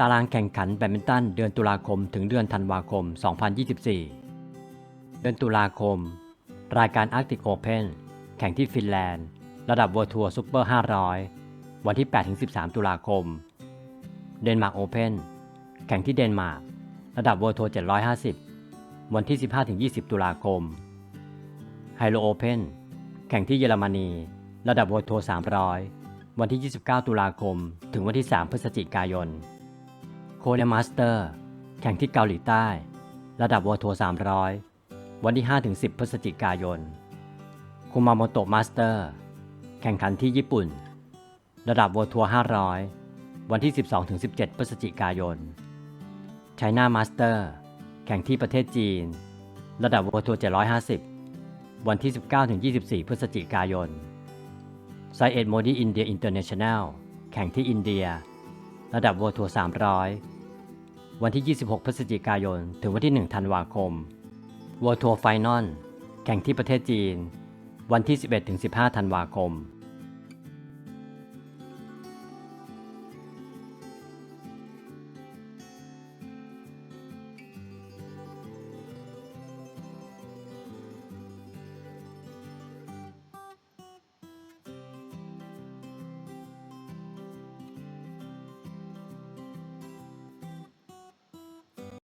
ตารางแข่งขันแบดมินตันเดือนตุลาคมถึงเดือนธันวาคม 2024 เดือนตุลาคม รายการ Arctic Open แข่งที่ฟินแลนด์ ระดับ World Tour Super 500 วันที่ 8-13 ตุลาคม เดนมาร์กโอเพนแข่งที่เดนมาร์ก ระดับ World Tour 750 วันที่ 15-20 ตุลาคม ไฮโลโอเพนแข่งที่เยอรมนี ระดับ World Tour 300 วันที่ 29 ตุลาคม ถึงวันที่ 3 พฤศจิกายน โคเนมาสเตอร์แข่งที่เกาหลีใต้ ระดับ World Tour 300 วันที่ 5-10 พฤศจิกายน คุมาโมโตะมาสเตอร์แข่งขันที่ญี่ปุ่น ระดับ World Tour 500 วันที่ 12-17 พฤศจิกายนไชน่ามาสเตอร์แข่งที่ประเทศจีน ระดับ World Tour 750 วันที่ 19-24 พฤศจิกายนไซเอ็ดโมดีอินเดียอินเตอร์เนชั่นแนลแข่งที่อินเดีย ระดับ World Tour 300 วันที่ 26 พฤศจิกายน ถึงวันที่ 1 ธันวาคม World Tour Final แข่งที่ประเทศจีน วันที่ 11-15 ธันวาคม